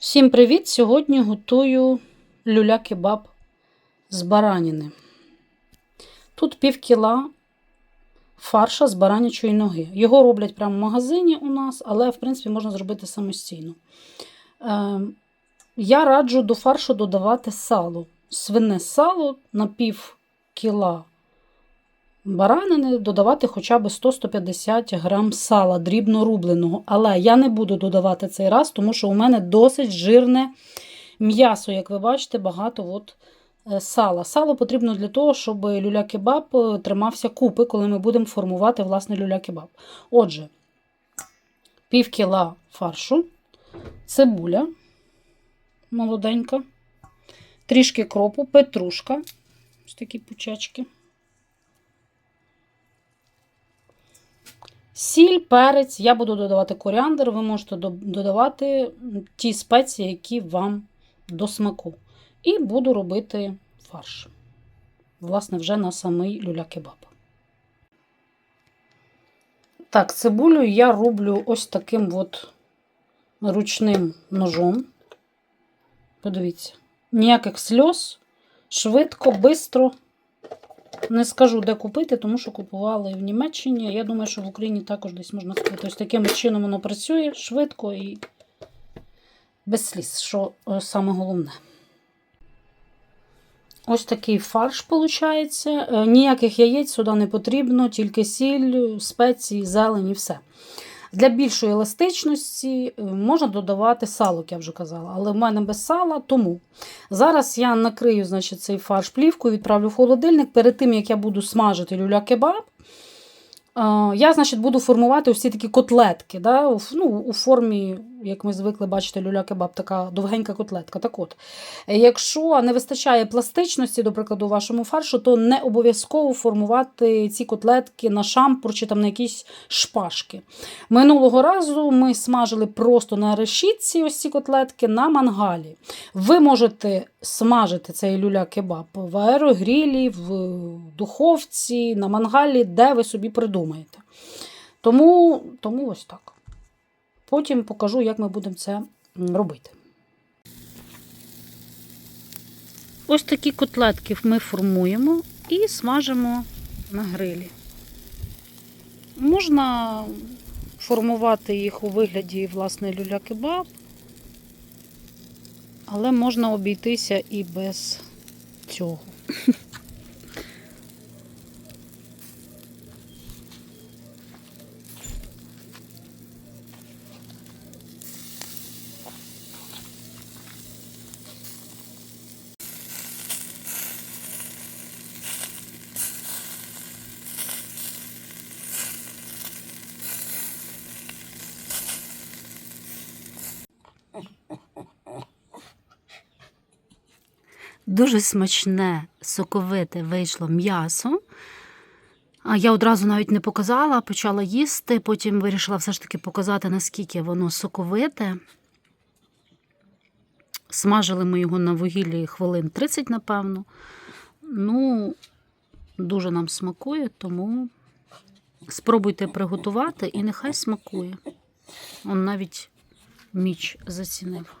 Всім привіт! Сьогодні готую люля-кебаб з бараніни. Тут пів кіла фарша з баранячої ноги. Його роблять прямо в магазині у нас, але, в принципі, можна зробити самостійно. Е, я раджу до фаршу додавати сало. Свине сало на пів кіла баранини додавати хоча б 100-150 грам сала дрібно рубленого. Але я не буду додавати цей раз, тому що у мене досить жирне м'ясо, як ви бачите, багато от е, сала. Сало потрібно для того, щоб люля-кебаб е, тримався купи, коли ми будемо формувати власне люля-кебаб. Отже, пів кіла фаршу, цибуля молоденька, трішки кропу, петрушка, ось такі пучечки. Сіль, перець, я буду додавати коріандр, ви можете додавати ті спеції, які вам до смаку. І буду робити фарш. Власне, вже на самий люля-кебаб. Так, цибулю я роблю ось таким от ручним ножом. Подивіться, ніяких сльоз, швидко, бистро. Не скажу, де купити, тому що купували в Німеччині. Я думаю, що в Україні також десь можна купити. Ось таким чином воно працює швидко і без сліз, що е, саме головне. Ось такий фарш виходить. Ніяких яєць сюди не потрібно, тільки сіль, спеції, зелень і все. Для більшої еластичності е, можна додавати сало, як я вже казала, але в мене без сала, тому зараз я накрию значить, цей фарш плівкою, відправлю в холодильник. Перед тим, як я буду смажити люля-кебаб, е, я значить, буду формувати ці такі котлетки. Да? Ну, у формі, як ми звикли бачити, люля-кебаб, така довгенька котлетка. Так от, якщо не вистачає пластичності, до прикладу, вашому фаршу, то не обов'язково формувати ці котлетки на шампур чи там на якісь шпажки. Минулого разу ми смажили просто на решітці ось ці котлетки на мангалі. Ви можете смажити цей люля-кебаб в аерогрілі, в духовці, на мангалі, де ви собі придумаєте. Тому, тому ось так. Потім покажу, як ми будемо це робити. Ось такі котлетки ми формуємо і смажимо на грилі. Можна формувати їх у вигляді власне люля-кебаб, але можна обійтися і без цього. Дуже смачне, соковите вийшло м'ясо. Я одразу навіть не показала, почала їсти, потім вирішила все ж таки показати, наскільки воно соковите. Смажили ми його на вугіллі хвилин 30, напевно. Ну, дуже нам смакує, тому спробуйте приготувати і нехай смакує. Он навіть міч зацінив.